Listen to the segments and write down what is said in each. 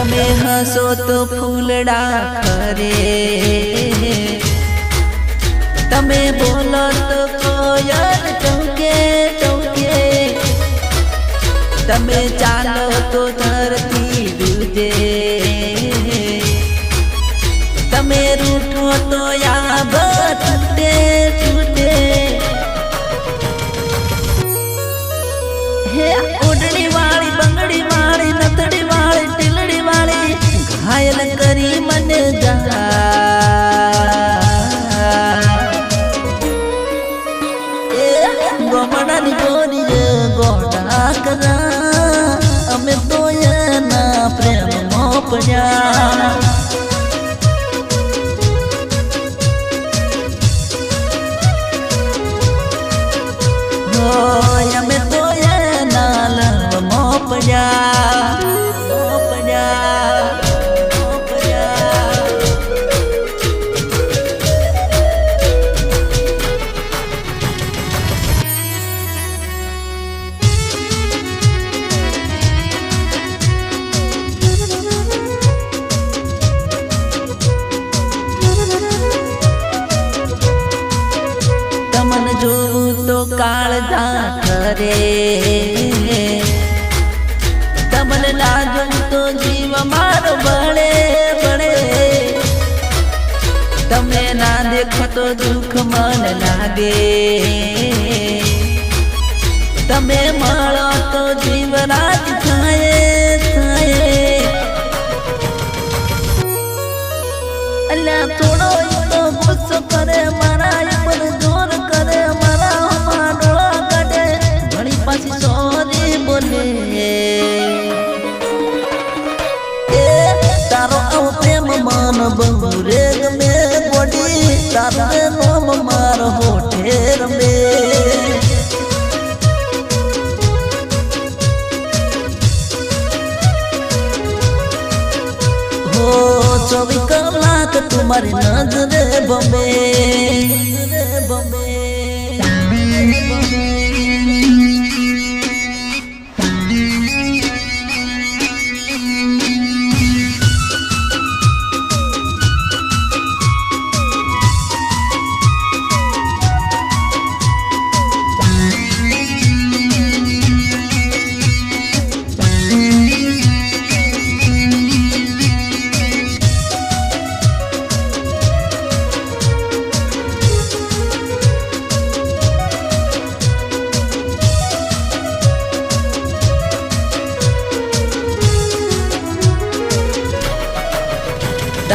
તમે હસો તો ફૂલડા ખરે તમે બોલો તો કોયલ ચૌકે ચૌકે તમે ચાલો તો ધરતી દૂજે તમે રૂઠો તો યાબ છૂટે ગમણાની ગોરીએ ગોડા કરા. અમે તો એના પ્રેમમાં પડ્યા. જોવું તો કાળજા કરે તમને ના જોવું તો જીવ મારો બળે બળે. તમે ના દેખો તો દુઃખ મન લાગે. તમે મળો તો જીવ રાત થાય થાય. અલ્યા થોડો તો ગુસ્સો કરે મારા માન બહુ રે ગમે બોડી તારે નોમ માર હોઠે રમે. હો, ચોવીસ કલાક તુમારી નજરે બમે બમે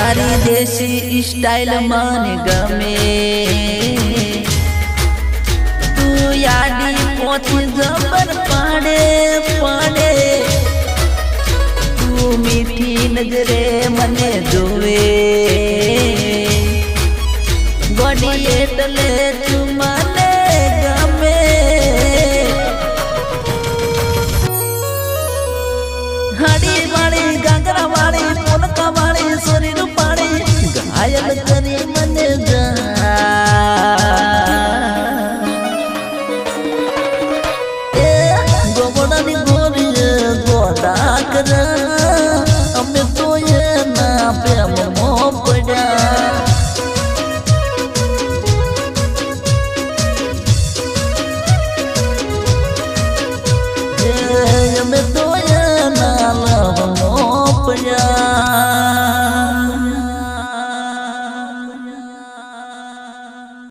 તારી દેશી સ્ટાઇલ મને ગમે. તું યાદી પોથી જબર પાડે પાડે. તું મીઠી નજરે મને જોવે. ગોડી એટલે તું ગોડા